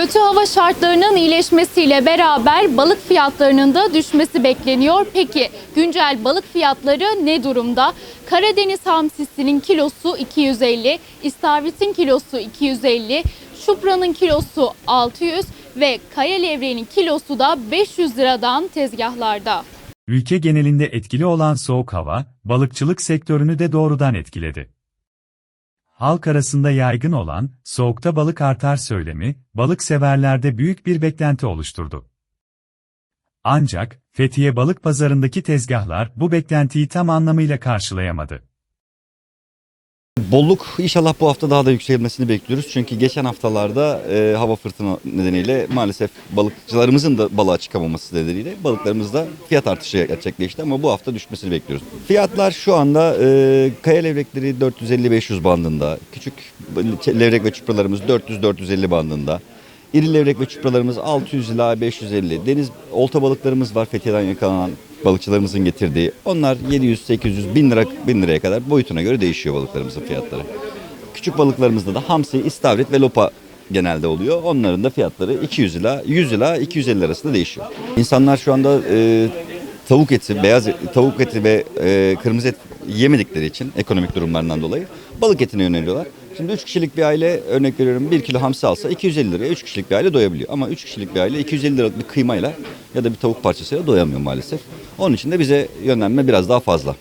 Kötü hava şartlarının iyileşmesiyle beraber balık fiyatlarının da düşmesi bekleniyor. Peki güncel balık fiyatları ne durumda? Karadeniz hamsisinin kilosu 250, istavritin kilosu 250, şupranın kilosu 600 ve kaya levreğinin kilosu da 500 liradan tezgahlarda. Ülke genelinde etkili olan soğuk hava, balıkçılık sektörünü de doğrudan etkiledi. Halk arasında yaygın olan, soğukta balık artar söylemi, balık severlerde büyük bir beklenti oluşturdu. Ancak, Fethiye Balık Pazarı'ndaki tezgahlar bu beklentiyi tam anlamıyla karşılayamadı. Bolluk inşallah bu hafta daha da yükselmesini bekliyoruz. Çünkü geçen haftalarda e, hava fırtına nedeniyle maalesef balıkçılarımızın da balığa çıkamaması nedeniyle balıklarımızda fiyat artışı gerçekleşti ama bu hafta düşmesini bekliyoruz. Fiyatlar şu anda e, kaya levrekleri 450-500 bandında, küçük levrek ve çupralarımız 400-450 bandında. İri levrek ve çupralarımız 600 ila 550. Deniz olta balıklarımız var Fethiye'den yakalanan balıkçılarımızın getirdiği. Onlar 700, 800, 1000 lira 1000 liraya kadar boyutuna göre değişiyor balıklarımızın fiyatları. Küçük balıklarımızda da hamsi, istavrit ve lopa genelde oluyor. Onların da fiyatları 200 ila 100 ila 250 arasında değişiyor. İnsanlar şu anda e, tavuk eti, beyaz tavuk eti ve e, kırmızı et yemedikleri için ekonomik durumlarından dolayı balık etine yöneliyorlar. Şimdi 3 kişilik bir aile örnek veriyorum 1 kilo hamsi alsa 250 liraya 3 kişilik bir aile doyabiliyor. Ama 3 kişilik bir aile 250 liralık bir kıymayla ya da bir tavuk parçasıyla doyamıyor maalesef. Onun için de bize yönlenme biraz daha fazla.